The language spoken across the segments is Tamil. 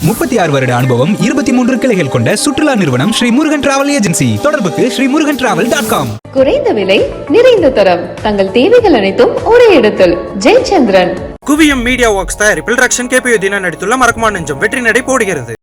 முப்பத்தி ஆறு வருட அனுபவம் இருபத்தி மூன்று கிளைகள் கொண்ட சுற்றுலா நிறுவனம் ஸ்ரீ முருகன் டிராவல் ஏஜென்சி தொடர்புக்கு Shri Murugan travel dot com குறைந்த விலை நிறைந்த தரம். தங்கள் தேவைகள் அனைத்தும் ஒரே இடத்தில். ஜெயச்சந்திரன். குவியம் மீடியா ஒர்க்ஸ் தயாரிப்பில் ரக்ஷன் கேபி தினா நடித்துள்ள மறக்குமா நெஞ்சம் வெற்றி நடை போடுகிறது.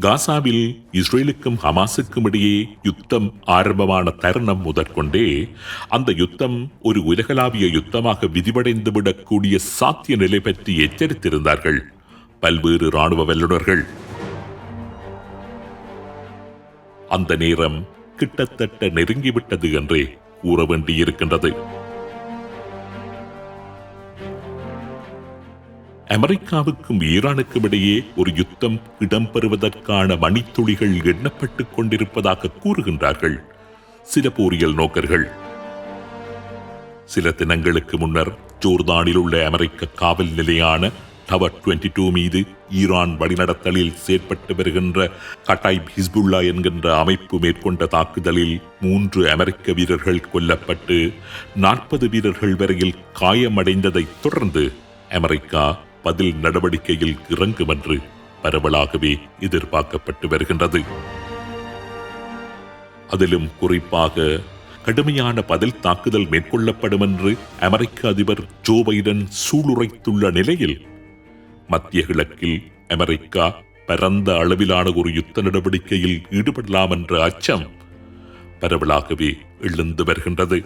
காசாவில் இஸ்ரேலுக்கும் ஹமாஸுக்கும் இடையே யுத்தம் ஆரம்பமான தருணம் முதற்கொண்டே அந்த யுத்தம் ஒரு உலகளாவிய யுத்தமாக விதிவடைந்துவிடக்கூடிய சாத்திய நிலை பற்றி எச்சரித்திருந்தார்கள். பல்வேறு ராணுவ வல்லுநர்கள். அந்த நேரம் கிட்டத்தட்ட நெருங்கிவிட்டது என்றே கூற வேண்டியிருக்கின்றது. அமெரிக்காவுக்கும் ஈரானுக்கும் இடையே ஒரு யுத்தம் இடம்பெறுவதற்கான மணித்துளிகள் எண்ணப்பட்டுக் கொண்டிருப்பதாக கூறுகின்றார்கள். சில போரியல் நோக்கர்கள். சில தினங்களுக்கு முன்னர் ஜோர்தானில் உள்ள அமெரிக்க காவல் நிலையான டவர் 22 டூ மீது ஈரான் வழிநடத்தலில் செயற்பட்டு வருகின்ற கட்டாய் ஹிஸ்புல்லா என்கின்ற அமைப்பு மேற்கொண்ட தாக்குதலில் மூன்று அமெரிக்க வீரர்கள் கொல்லப்பட்டு நாற்பது வீரர்கள் வரையில் காயமடைந்ததைத் தொடர்ந்து அமெரிக்கா பதில் நடவடிக்கையில் இறங்கும் என்று பரவலாகவே எதிர்பார்க்கப்பட்டு வருகின்றது. அதிலும் குறிப்பாக கடுமையான பதில் தாக்குதல் மேற்கொள்ளப்படும் என்று அமெரிக்க அதிபர் ஜோ பைடன் சூளுரைத்துள்ள நிலையில் மத்திய கிழக்கில் அமெரிக்கா பரந்த அளவிலான ஒரு யுத்த நடவடிக்கையில் ஈடுபடலாம் என்ற அச்சம் பரவலாகவே எழுந்து வருகின்றது.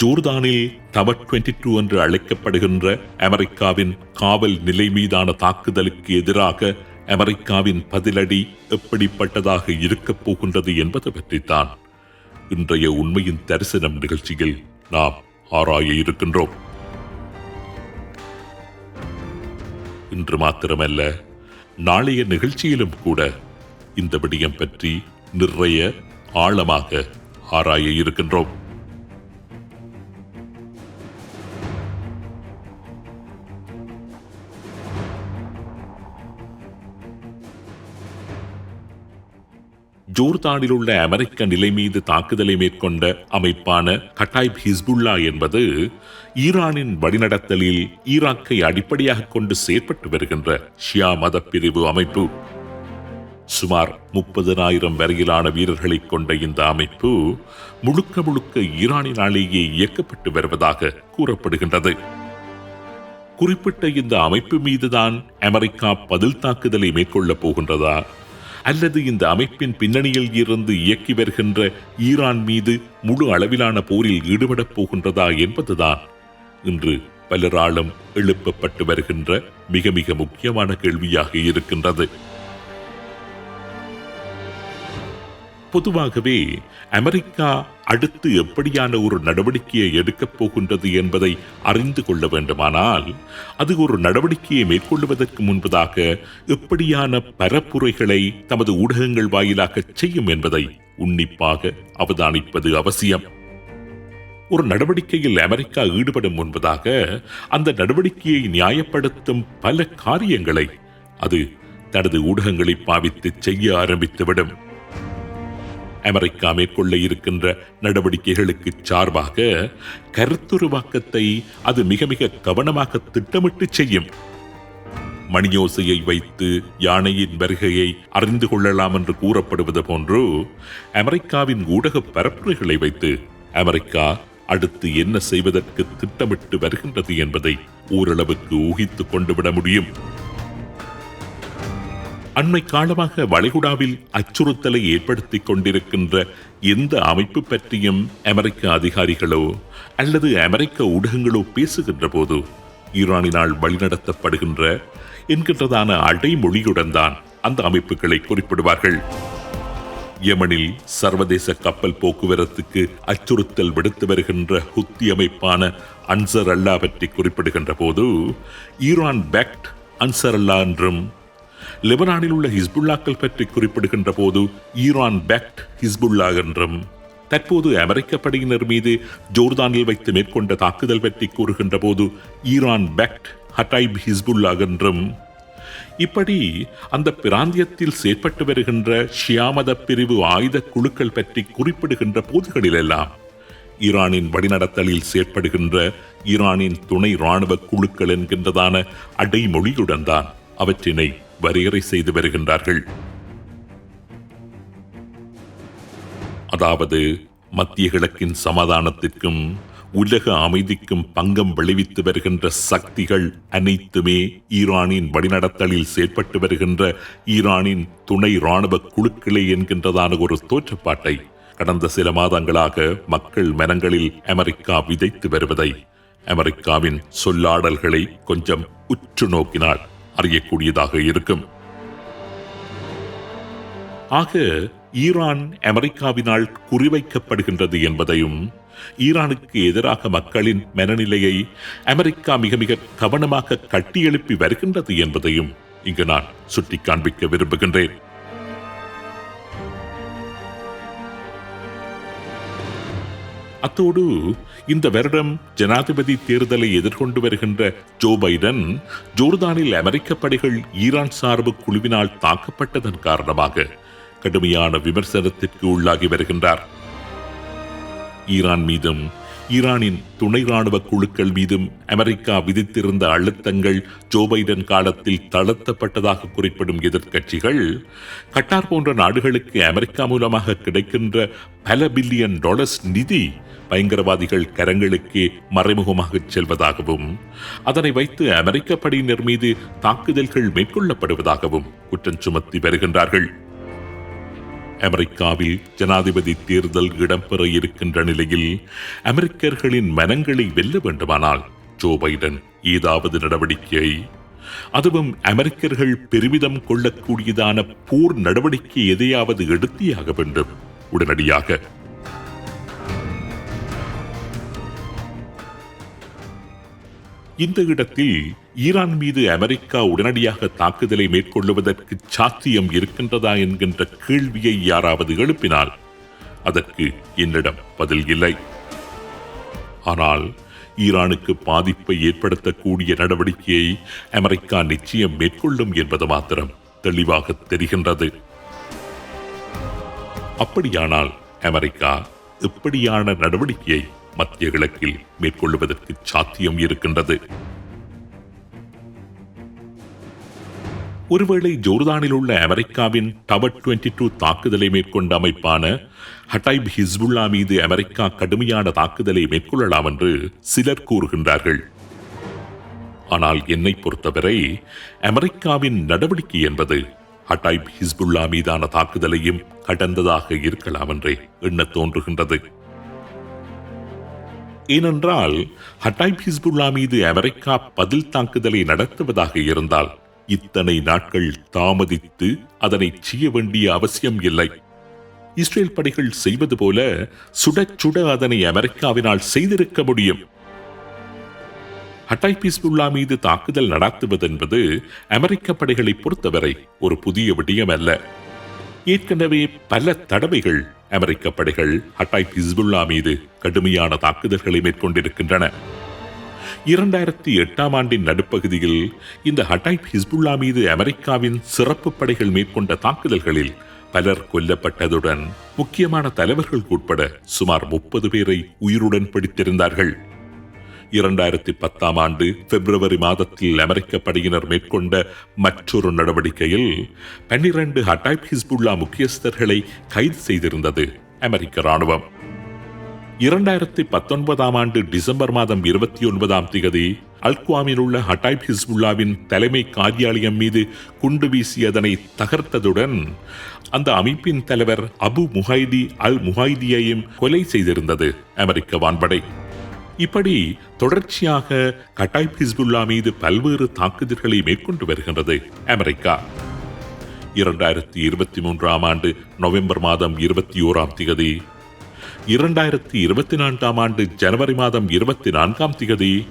ஜோர்தானில் டவர் 22 டூ என்று அழைக்கப்படுகின்ற அமெரிக்காவின் காவல் நிலை மீதான தாக்குதலுக்கு எதிராக அமெரிக்காவின் பதிலடி எப்படிப்பட்டதாக இருக்கப் போகின்றது என்பது பற்றித்தான் இன்றைய உண்மையின் தரிசனம் நிகழ்ச்சியில் நாம் ஆராய இருக்கின்றோம். இன்று மாத்திரமல்ல நாளைய நிகழ்ச்சியிலும் கூட இந்த விடயம் பற்றி நிறைய ஆழமாக ஆராய இருக்கின்றோம். ஜோர்தானில் உள்ள அமெரிக்க நிலை மீது தாக்குதலை மேற்கொண்ட அமைப்பான கட்டாய்ப் ஹிஸ்புல்லா என்பது ஈரானின் வழிநடத்தலில் ஈராக்கை அடிப்படையாக கொண்டு செயற்பட்டு வருகின்ற ஷியா மத பிரிவு அமைப்பு. சுமார் முப்பதனாயிரம் வரையிலான வீரர்களை கொண்ட இந்த அமைப்பு முழுக்க முழுக்க ஈரானினாலேயே இயக்கப்பட்டு வருவதாக கூறப்படுகின்றது. குறிப்பிட்ட இந்த அமைப்பு மீதுதான் அமெரிக்கா பதில் தாக்குதலை மேற்கொள்ளப் போகின்றதா? அல்லது இந்த அமைப்பின் பின்னணியில் இருந்து இயக்கி வருகின்ற ஈரான் மீது முழு அளவிலான போரில் ஈடுபடப் போகின்றதா என்பதுதான். இன்று பலராலும் எழுப்பப்பட்டு வருகின்ற மிக மிக முக்கியமான கேள்வியாக இருக்கின்றது. பொதுவாகவே அமெரிக்கா அடுத்து எப்படியான ஒரு நடவடிக்கையை எடுக்கப் போகின்றது என்பதை அறிந்து கொள்ள வேண்டுமானால் அது ஒரு நடவடிக்கையை மேற்கொள்வதற்கு முன்பதாக எப்படியான பரப்புரைகளை தமது ஊடகங்கள் வாயிலாக செய்யும் என்பதை உன்னிப்பாக அவதானிப்பது அவசியம். ஒரு நடவடிக்கையில் அமெரிக்கா ஈடுபடும் முன்பதாக அந்த நடவடிக்கையை நியாயப்படுத்தும் பல காரியங்களை அது தனது ஊடகங்களை பாவித்து செய்ய ஆரம்பித்துவிடும். அமெரிக்கா மேற்கொள்ள இருக்கின்ற நடவடிக்கைகளுக்கு சார்பாக கருத்துருவாக்கத்தை அது மிக மிக கவனமாக திட்டமிட்டு செய்யும். மணியோசையை வைத்து யானையின் வருகையை அறிந்து கொள்ளலாம் என்று கூறப்படுவது போன்று அமெரிக்காவின் ஊடக பரப்புரைகளை வைத்து அமெரிக்கா அடுத்து என்ன செய்வதற்கு திட்டமிட்டு வருகின்றது என்பதை ஓரளவுக்கு ஊகித்துக் கொண்டு விட முடியும். அண்மை காலமாக வளைகுடாவில் அச்சுறுத்தலை ஏற்படுத்திக் கொண்டிருக்கின்ற எந்த அமைப்பு பற்றியும் அமெரிக்க அதிகாரிகளோ அல்லது அமெரிக்க ஊடகங்களோ பேசுகின்ற போது ஈரானினால் வழிநடத்தப்படுகின்ற என்கின்றதான அடைமொழியுடன் தான் அந்த அமைப்புகளை குறிப்பிடுவார்கள். யமனில் சர்வதேச கப்பல் போக்குவரத்துக்கு அச்சுறுத்தல் விடுத்து வருகின்ற ஹுத்தி அமைப்பான அன்சர் அல்லா பற்றி குறிப்பிடுகின்ற போது ஈரான் பேக்ட் அன்சர் அல்லா என்றும் லெபனானில் உள்ள ஹிஸ்புல்லாக்கள் பற்றி குறிப்பிடுகின்ற போது ஈரான் பேக்ட் ஹிஸ்புல்லா என்றும் தற்போது அமெரிக்க படையினர் மீது ஜோர்தானில் வைத்து மேற்கொண்ட தாக்குதல் பற்றி கூறுகின்ற போது ஈரான் பேக்ட் ஹட்டைப் ஹிஸ்புல்லா என்றும் இப்படி அந்த பிராந்தியத்தில் செயற்பட்டு வருகின்ற ஷியாமத பிரிவு ஆயுத குழுக்கள் பற்றி குறிப்பிடுகின்ற போதுகளிலெல்லாம் ஈரானின் வழிநடத்தலில் செயற்படுகின்ற ஈரானின் துணை இராணுவ குழுக்கள் என்கின்றதான அடைமொழியுடன் தான் அவற்றினை வரையறை செய்து வருகின்றார்கள். அதாவது மத்திய கிழக்கின் சமாதானத்திற்கும் உலக அமைதிக்கும் பங்கம் விளைவித்து வருகின்ற சக்திகள் அனைத்துமே ஈரானின் வழிநடத்தலில் செயற்பட்டு வருகின்ற ஈரானின் துணை ராணுவ குழுக்களே என்கின்றதான ஒரு தோற்றப்பாட்டை கடந்த சில மாதங்களாக மக்கள் மனங்களில் அமெரிக்கா விதைத்து வருவதை அமெரிக்காவின் சொல்லாடல்களை கொஞ்சம் உற்று நோக்கினால் அறியக்கூடியதாக இருக்கும். ஆக ஈரான் அமெரிக்காவினால் குறிவைக்கப்படுகின்றது என்பதையும் ஈரானுக்கு எதிராக மக்களின் மனநிலையை அமெரிக்கா மிக மிக கவனமாக கட்டியெழுப்பி வருகின்றது என்பதையும் இங்கு நான் சுட்டி காண்பிக்க விரும்புகின்றேன். அத்தோடு இந்த வருடம் ஜனாதிபதி தேர்தலை எதிர்கொண்டு வருகின்ற ஜோ பைடன் ஜோர்தானில் அமெரிக்க படைகள் ஈரான் சார்பு குழுவினால் தாக்கப்பட்டதன் காரணமாக கடுமையான விமர்சனத்திற்கு உள்ளாகி வருகின்றார். ஈரான் மீதும் ஈரானின் துணை ராணுவ குழுக்கள் மீதும் அமெரிக்கா விதித்திருந்த அழுத்தங்கள் ஜோ பைடன் காலத்தில் தளர்த்தப்பட்டதாக குறிப்பிடும் எதிர்க்கட்சிகள் கட்டார் போன்ற நாடுகளுக்கு அமெரிக்கா மூலமாக கிடைக்கின்ற பல பில்லியன் டாலர்ஸ் நிதி பயங்கரவாதிகள் கரங்களுக்கே மறைமுகமாக செல்வதாகவும் அதனை வைத்து அமெரிக்க படையினர் மீது தாக்குதல்கள் மேற்கொள்ளப்படுவதாகவும் குற்றம் சுமத்தி வருகின்றார்கள். அமெரிக்காவில் ஜனாதிபதி தேர்தல் இடம்பெற இருக்கின்ற நிலையில் அமெரிக்கர்களின் மனங்களை வெல்ல வேண்டுமானால் ஜோ பைடன் ஏதாவது நடவடிக்கையை அதுவும் அமெரிக்கர்கள் பெருமிதம் கொள்ளக்கூடியதான போர் நடவடிக்கை எதையாவது எடுத்தியாக வேண்டும்? உடனடியாக. இந்த இடத்தில் ஈரான் மீது அமெரிக்கா உடனடியாக தாக்குதலை மேற்கொள்ளுவதற்கு சாத்தியம் இருக்கின்றதா என்கின்ற கேள்வியை யாராவது எழுப்பினால் அதற்கு என்னிடம் பதில் இல்லை. ஆனால் ஈரானுக்கு பாதிப்பை ஏற்படுத்தக்கூடிய நடவடிக்கையை அமெரிக்கா நிச்சயம் மேற்கொள்ளும் என்பது மாத்திரம் தெளிவாக தெரிகின்றது. அப்படியானால் அமெரிக்கா இப்படியான நடவடிக்கையை மத்திய கிழக்கில் மேற்கொள்வதற்கு சாத்தியம் இருக்கின்றது. ஒருவேளை ஜோர்தானில் உள்ள அமெரிக்காவின் டவர் 22 டூ தாக்குதலை மேற்கொண்ட அமைப்பான ஹட்டைப் ஹிஸ்புல்லா மீது அமெரிக்கா கடுமையான தாக்குதலை மேற்கொள்ளலாம் என்று சிலர் கூறுகின்றார்கள். ஆனால் என்னை பொறுத்தவரை அமெரிக்காவின் நடவடிக்கை என்பது ஹட்டைப் ஹிஸ்புல்லா மீதான தாக்குதலையும் கடந்ததாக இருக்கலாம் என்றே எண்ண தோன்றுகின்றது. ஏனென்றால் ஹடைப் ஹிஸ்புல்லா மீது அமெரிக்கா பதில் தாக்குதலை நடத்துவதாக இருந்தால் இத்தனை நாட்கள் தாமதித்து அதனை செய்ய வேண்டிய அவசியம் இல்லை. இஸ்ரேல் படைகள் செய்வது போல சுட சுட அதனை அமெரிக்காவினால் செய்திருக்க முடியும். ஹட்டாய் ஹிஸ்புல்லா மீது தாக்குதல் நடத்துவது என்பது அமெரிக்க படைகளை பொறுத்தவரை ஒரு புதிய விடயம் அல்ல. ஏற்கனவே பல தடவைகள் அமெரிக்க படைகள் ஹட்டாய் ஹிஸ்புல்லா மீது கடுமையான தாக்குதல்களை மேற்கொண்டிருக்கின்றன. இரண்டாயிரத்தி எட்டாம் ஆண்டின் நடுப்பகுதியில் இந்த ஹட்டாய் ஹிஸ்புல்லா மீது அமெரிக்காவின் சிறப்பு படைகள் மேற்கொண்ட தாக்குதல்களில் பலர் கொல்லப்பட்டதுடன் முக்கியமான தலைவர்கள் உட்பட சுமார் முப்பது பேரை உயிருடன் பிடித்திருந்தார்கள். இரண்டாயிரத்தி பத்தாம் ஆண்டு பிப்ரவரி மாதத்தில் அமெரிக்க படையினர் மேற்கொண்ட மற்றொரு நடவடிக்கையில் பன்னிரண்டு ஹட்டாய் ஹிஸ்புல்லா முக்கியஸ்தர்களை கைது செய்திருந்தது அமெரிக்க ராணுவம் இரண்டாயிரத்தி பத்தொன்பதாம் ஆண்டு டிசம்பர் மாதம் இருபத்தி ஒன்பதாம் திகதி அல்குவாமில் உள்ள ஹட்டாய் ஹிஸ்புல்லாவின் தலைமை காரியாலயம் மீது குண்டு வீசி அதனை தகர்த்ததுடன் அந்த அமைப்பின் தலைவர் அபு முஹைதி அல் முஹைதியையும் கொலை செய்திருந்தது அமெரிக்க வான்படை. இப்படி தொடர்ச்சியாக கட்டாய் ஹிஸ்புல்லா மீது பல்வேறு தாக்குதல்களை மேற்கொண்டு வருகின்றது அமெரிக்கா. இரண்டாயிரத்தி இருபத்தி மூன்றாம் ஆண்டு நவம்பர் மாதம் இருபத்தி ஓராம் திகதி இரண்டாயிரத்தி இருபத்தி நான்காம் ஆண்டு ஜனவரி மாதம் இருபத்தி நான்காம் திகதி.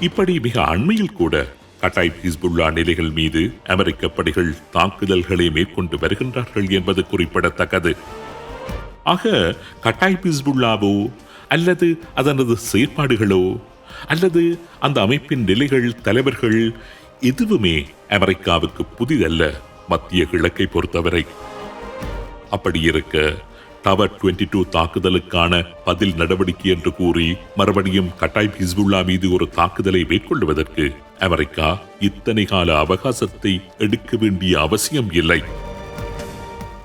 இப்படி மிக அண்மையில் கூட கட்டாய் ஹிஸ்புல்லா நிலைகள் மீது அமெரிக்க படைகள் தாக்குதல்களை மேற்கொண்டு வருகின்றார்கள் என்பது குறிப்பிடத்தக்கது. ஆக கட்டாய் ஹிஸ்புல்லாவோ அல்லது அதனது செயற்பாடுகளோ அல்லது அந்த அமைப்பின் நிலைகள் தலைவர்கள் எதுவுமே அமெரிக்காவுக்கு புதிதல்ல மத்திய கிழக்கை பொறுத்தவரை. அப்படி இருக்க டவர் 22 டூ தாக்குதலுக்கான பதில் நடவடிக்கை என்று கூறி மறுபடியும் கட்டாய் ஹிஸ்புல்லா மீது ஒரு தாக்குதலை மேற்கொள்வதற்கு அமெரிக்கா இத்தனை கால அவகாசத்தை எடுக்க வேண்டிய அவசியம் இல்லை.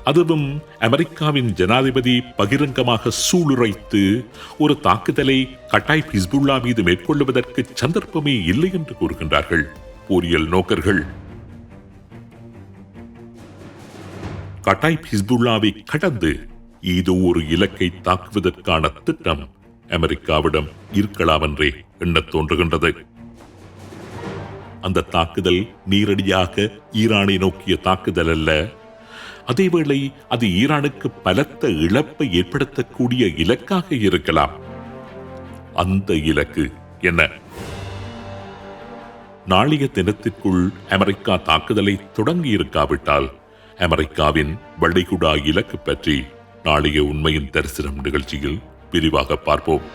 அதுவும் அமெரிக்காவின் ஜனாதிபதி பகிரங்கமாக சூளுரைத்து ஒரு தாக்குதலை கட்டாய் ஹிஸ்புல்லா மீது மேற்கொள்வதற்கு சந்தர்ப்பமே இல்லை என்று கூறுகின்றார்கள். போரியல் நோக்கர்கள். கட்டாய் ஹிஸ்புல்லாவை கடந்து ஏதோ ஒரு இலக்கை தாக்குவதற்கான திட்டம். அமெரிக்காவிடம் இருக்கலாம் என்றே எண்ணத் தோன்றுகின்றது. அந்த தாக்குதல் நேரடியாக ஈரானை நோக்கிய தாக்குதல் அல்ல. அதேவேளை அது ஈரானுக்கு பலத்த இழப்பை ஏற்படுத்தக்கூடிய இலக்காக இருக்கலாம். அந்த இலக்கு என்ன? நாளைய தினத்திற்குள் அமெரிக்கா தாக்குதலை தொடங்கி இருக்காவிட்டால் அமெரிக்காவின் வளைகுடா இலக்கு பற்றி நாளைய உண்மையின் தரிசனம் நிகழ்ச்சியில் விரிவாக பார்ப்போம்.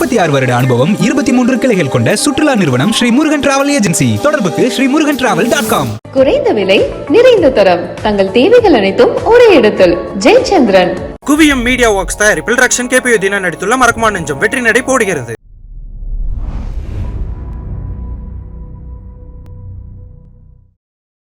முப்பத்தி ஆறு வருட அனுபவம் இருபத்தி மூன்று கிளைகள் கொண்ட சுற்றுலா நிறுவனம் ஸ்ரீ முருகன் டிராவல் ஏஜென்சி. தொடர்புக்கு Shri Murugan travel dot com. குறைந்த விலை நிறைந்த தரம். தங்கள் தேவைகள் அனைத்தும் ஒரே இடத்தில். ஜெயச்சந்திரன். குவியம் மீடியா ஒர்க்ஸ் தயாரிப்பில் ரக்ஷன் கேபியு தினம் நடித்துள்ள மறக்குமா நெஞ்சம் வெற்றி நடை போடுகிறது.